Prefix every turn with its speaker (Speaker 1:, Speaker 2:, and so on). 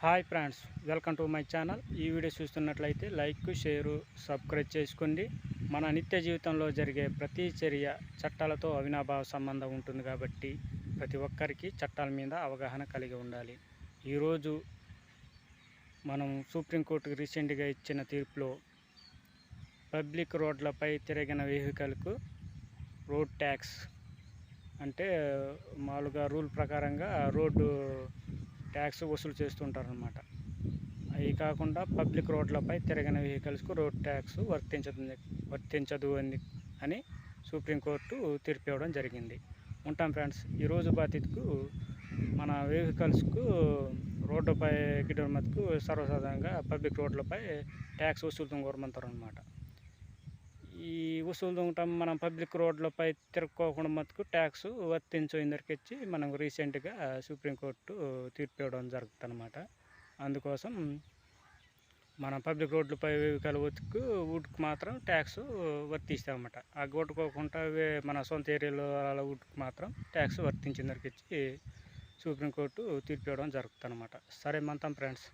Speaker 1: Hi friends welcome to my channel. ఈ video చూస్తున్నట్లయితే like share subscribe చేసుకోండి. మన నిత్య జీవితంలో జరిగే ప్రతి చర్య చట్టాలతో అవినాభావ సంబంధం ఉంటుంది కాబట్టి ప్రతి ఒక్కరికి చట్టాల మీద అవగాహన కలిగి ఉండాలి. ఈరోజు మనం సుప్రీంకోర్టుకు రీసెంట్గా ఇచ్చిన తీర్పులో పబ్లిక్ రోడ్లపై తిరిగిన వెహికల్కు రోడ్ ట్యాక్స్ అంటే మామూలుగా రూల్ ప్రకారంగా రోడ్డు ట్యాక్స్ వసూలు చేస్తుంటారనమాట అవి కాకుండా పబ్లిక్ రోడ్లపై తిరగని వెహికల్స్కు రోడ్ ట్యాక్స్ వర్తించదు వర్తించదు అని అని సుప్రీంకోర్టు తీర్పు ఇవ్వడం జరిగింది. ఉంటాం ఫ్రెండ్స్ ఈరోజు బాధితుకు మన వెహికల్స్కు రోడ్డుపై గిడ్డల మతుకు సర్వసాధారణంగా పబ్లిక్ రోడ్లపై ట్యాక్స్ వసూలు కోరమంటారు అనమాట ఈ వసూలు దొంగటం మనం పబ్లిక్ రోడ్లపై తిరుక్కోకుండా మటుకు ట్యాక్స్ వర్తించు ఇందరికిచ్చి మనం రీసెంట్గా సుప్రీంకోర్టు తీర్పు ఇవ్వడం జరుగుతుంది అనమాట అందుకోసం మన పబ్లిక్ రోడ్లపై వెహికల్ ఉతుకు వుడ్కి మాత్రం ట్యాక్స్ వర్తిస్తామన్నమాట. ఆ కొట్టుకోకుండా మన సొంత ఏరియాలో అలా వుడ్కి మాత్రం ట్యాక్స్ వర్తించిందరికి ఇచ్చి సుప్రీంకోర్టు తీర్పు ఇవ్వడం జరుగుతుంది అనమాట సరే మంతం ఫ్రెండ్స్.